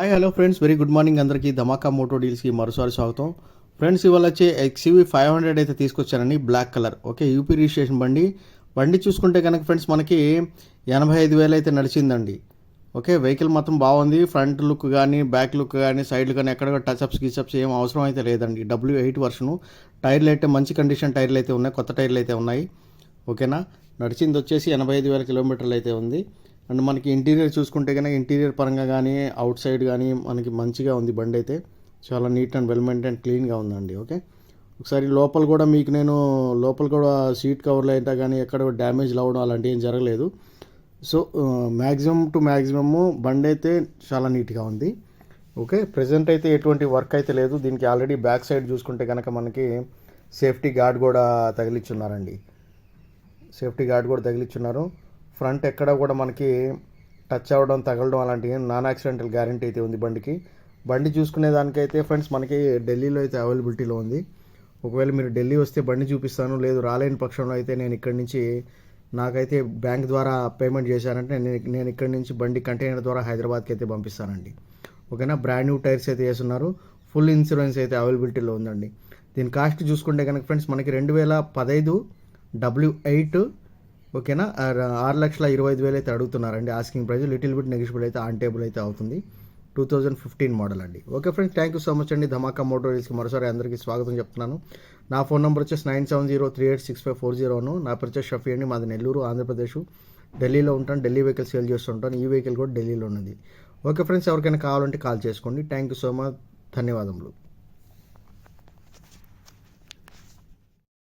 Hi hello friends very good morning అందరికీ Dhamaka Moto డీల్స్కి మరోసారి స్వాగతం. ఫ్రెండ్స్ ఇవాళ వచ్చే ఎక్స్యూవీ ఫైవ్ హండ్రెడ్ అయితే తీసుకొచ్చానండి black colour okay UP registration బండి. బండి చూసుకుంటే కనుక ఫ్రెండ్స్ మనకి ఎనభై ఐదు వేలు అయితే నడిచిందండి. ఓకే వెహికల్ మొత్తం బాగుంది. ఫ్రంట్ లుక్ కానీ బ్యాక్ లుక్ కానీ సైడ్లు కానీ ఎక్కడ టచ్అప్స్ గిచ్అప్స్ ఏం అవసరం అయితే లేదండి. డబ్ల్యూ ఎయిట్ వర్షను టైర్లు అయితే మంచి కండిషన్ టైర్లు అయితే ఉన్నాయి కొత్త టైర్లు అయితే ఉన్నాయి. ఓకేనా నడిచింది వచ్చేసి ఎనభై ఐదు వేల కిలోమీటర్లు అయితే ఉంది. అండ్ మనకి ఇంటీరియర్ చూసుకుంటే కనుక ఇంటీరియర్ పరంగా కానీ అవుట్ సైడ్ కానీ మనకి మంచిగా ఉంది బండి అయితే. చాలా నీట్ అండ్ వెల్ మెయింటైన్ క్లీన్గా ఉందండి ఓకే? ఒకసారి లోపల కూడా మీకు నేను లోపల కూడా సీట్ కవర్లు అయితే కానీ ఎక్కడ డ్యామేజ్ అవ్వడం అలాంటివి ఏం జరగలేదు. సో మ్యాక్సిమం టు మ్యాక్సిమము బండి అయితే చాలా నీట్గా ఉంది ఓకే? ప్రజెంట్ అయితే ఎటువంటి వర్క్ అయితే లేదు. దీనికి ఆల్రెడీ బ్యాక్ సైడ్ చూసుకుంటే కనుక మనకి సేఫ్టీ గార్డ్ కూడా తగిలిచ్చున్నారండి. సేఫ్టీ గార్డ్ కూడా తగిలిచ్చున్నారు. ఫ్రంట్ ఎక్కడ కూడా మనకి టచ్ అవ్వడం తగలడం అలాంటివి నాన్ యాక్సిడెంటల్ గ్యారంటీ అయితే ఉంది బండికి. బండి చూసుకునే దానికైతే ఫ్రెండ్స్ మనకి ఢిల్లీలో అయితే అవైలబిలిటీలో ఉంది. ఒకవేళ మీరు ఢిల్లీ వస్తే బండి చూపిస్తాను లేదు రాలేని పక్షంలో అయితే నేను ఇక్కడి నుంచి నాకైతే బ్యాంక్ ద్వారా పేమెంట్ చేశానంటే నేను నేను ఇక్కడి నుంచి బండి కంటైనర్ ద్వారా హైదరాబాద్కి అయితే పంపిస్తానండి. ఓకేనా? బ్రాండ్ న్యూ టైర్స్ అయితే వేస్తున్నారు. ఫుల్ ఇన్సూరెన్స్ అయితే అవైలబిలిటీలో ఉందండి. దీని కాస్ట్ చూసుకుంటే కనుక ఫ్రెండ్స్ మనకి రెండు వేల పదహైదు డబ్ల్యూ ఎయిట్ ఓకేనా? ఆరు లక్షల ఇరవై ఐదు వేలు అయితే అడుగుతున్నారండి asking price little bit negotiable అయితే ఆన్ టేబుల్ అయితే అవుతుంది. టూ థౌజండ్ ఫిఫ్టీన్ మోడల్ అండి. Okay friends thank you so much అండి. ధమాకా మోటోరీస్కి మరోసారి అందరికీ స్వాగతం చెప్తున్నాను. నా ఫోన్ నెంబర్ వచ్చేసి nine seven zero three eight six five four జీరోను నా. పరిచయం షఫీ అండి. మాది నెల్లూరు ఆంధ్రప్రదేశ్. ఢిల్లీలో ఉంటాను. ఢిల్లీ వెహికల్ సేల్ చేస్తుంటాను. ఈ వెహికల్ కూడా ఢిల్లీలో ఉన్నది ఓకే ఫ్రెండ్స్ ఎవరికైనా కావాలంటే కాల్ చేసుకోండి. Thank you so much. ధన్యవాదములు.